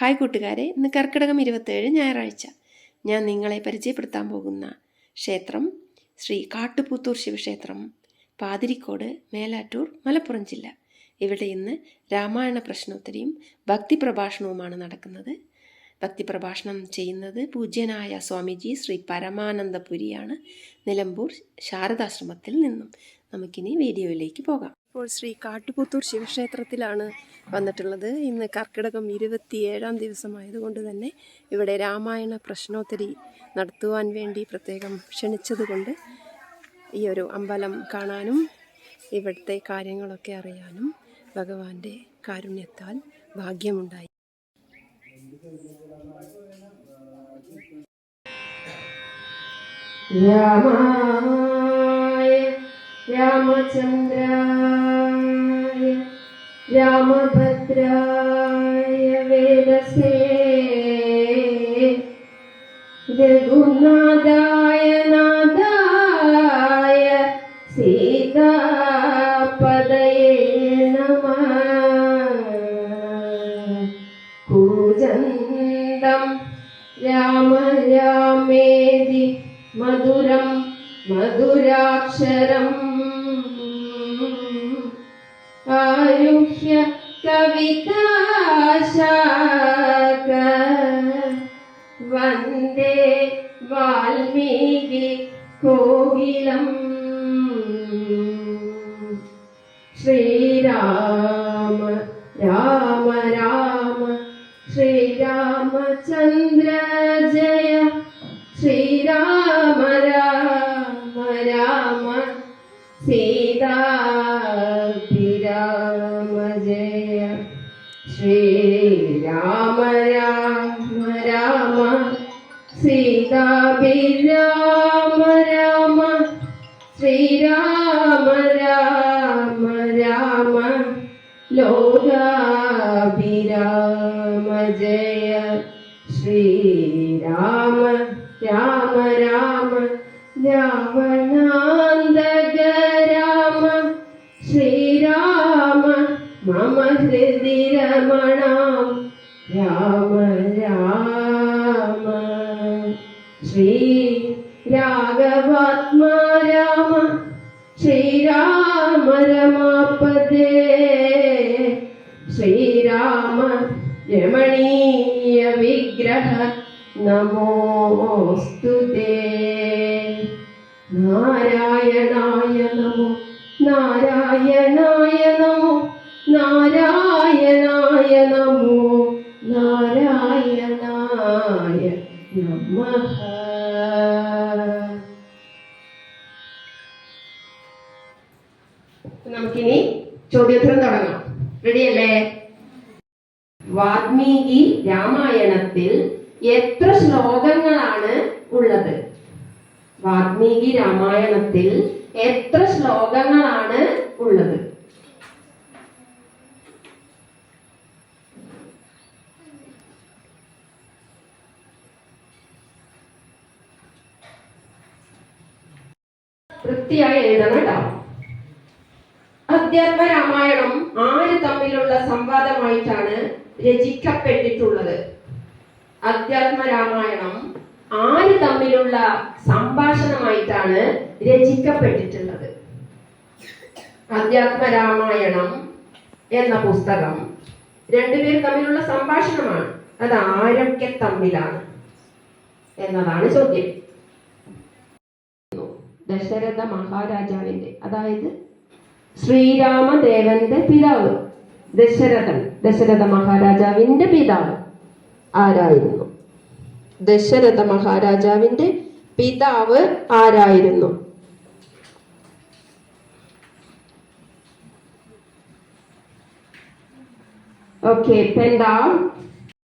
Hi കൂട്ടുകാരെ ഇന്ന് കർക്കിടകം ഇരുപത്തേഴ് ഞായറാഴ്ച. ഞാൻ നിങ്ങളെ പരിചയപ്പെടുത്താൻ പോകുന്ന ക്ഷേത്രം ശ്രീ കാട്ടുപുത്തൂർ ശിവക്ഷേത്രം പാതിരിക്കോട് മേലാറ്റൂർ മലപ്പുറം ജില്ല. ഇവിടെ ഇന്ന് രാമായണ പ്രശ്നോത്തരിയും ഭക്തി പ്രഭാഷണവുമാണ് നടക്കുന്നത്. ഭക്തി പ്രഭാഷണം ചെയ്യുന്നത് പൂജ്യനായ സ്വാമിജി ശ്രീ പരമാനന്ദപുരിയാണ് നിലമ്പൂർ ശാരദാശ്രമത്തിൽ നിന്നും. നമുക്കിനി വീഡിയോയിലേക്ക് പോകാം. ഇപ്പോൾ ശ്രീ കാട്ടുപുത്തൂർ ശിവക്ഷേത്രത്തിലാണ് വന്നിട്ടുള്ളത്. ഇന്ന് കർക്കിടകം ഇരുപത്തിയേഴാം ദിവസമായതുകൊണ്ട് തന്നെ ഇവിടെ രാമായണ പ്രശ്നോത്തരി നടത്തുവാൻ വേണ്ടി പ്രത്യേകം ക്ഷണിച്ചതുകൊണ്ട് ഈ ഒരു അമ്പലം കാണാനും ഇവിടുത്തെ കാര്യങ്ങളൊക്കെ അറിയാനും ഭഗവാന്റെ കാരുണ്യത്താൽ ഭാഗ്യമുണ്ടായി. രാമായ രാമചന്ദ്രായ रामभद्राय वेदसे रघुनादाय नादाय सीतापदये नमः कूजन्दं राम रामेदि मधुरं मधुराक्षरम् കവിതാശാക വന്ദേ വാൽമീകി കോകിലം. ശ്രീരാമ രാമ രാമ ശ്രീരാമചന്ദ്ര ജയ. ശ്രീരാമ രാമ രാമ സീതാഭിരാമ ശ്രീരാമ രാമ രാമ സീതാഭിരാമ രാമ ശ്രീരാമ രാമ രാമ ലോകാഭിരാമ ജയ. ശ്രീരാമ രാമ രാമ രാവണാന്തക മമ ഹൃദി രമണം രാമ രാമ ശ്രീ രാഘവാത്മാ രാമ ശ്രീരാമ രമാപദേ ശ്രീരാമ രമണീയ വിഗ്രഹ നമോസ്തു നാരായണായ നമോ നാരായണായ നമോ. നാരായണായ നമോ നാരായണായ നമ. നമുക്കിനി ചോദ്യോത്തരം തുടങ്ങാം. റെഡിയല്ലേ? വാൽമീകി രാമായണത്തിൽ എത്ര ശ്ലോകങ്ങളാണ് ഉള്ളത്? വാൽമീകി രാമായണത്തിൽ എത്ര ശ്ലോകങ്ങളാണ് ഉള്ളത്? വൃത്തിയായി എഴുതണം കേട്ടോ. അധ്യാത്മ രാമായണം ആര് തമ്മിലുള്ള സംവാദമായിട്ടാണ് രചിക്കപ്പെട്ടിട്ടുള്ളത്? അധ്യാത്മ രാമായണം ആര് തമ്മിലുള്ള സംഭാഷണമായിട്ടാണ് രചിക്കപ്പെട്ടിട്ടുള്ളത്? അധ്യാത്മ രാമായണം എന്ന പുസ്തകം രണ്ടുപേർ തമ്മിലുള്ള സംഭാഷണമാണ്. അത് ആരൊക്കെ തമ്മിലാണ് എന്നതാണ് ചോദ്യം. ദശരഥ മഹാരാജാവിന്റെ അതായത് ശ്രീരാമദേവന്റെ പിതാവ് ദശരഥൻ. ദശരഥ മഹാരാജാവിന്റെ പിതാവ് ആരായിരുന്നു? ദശരഥ മഹാരാജാവിന്റെ പിതാവ് ആരായിരുന്നു? Okay pen down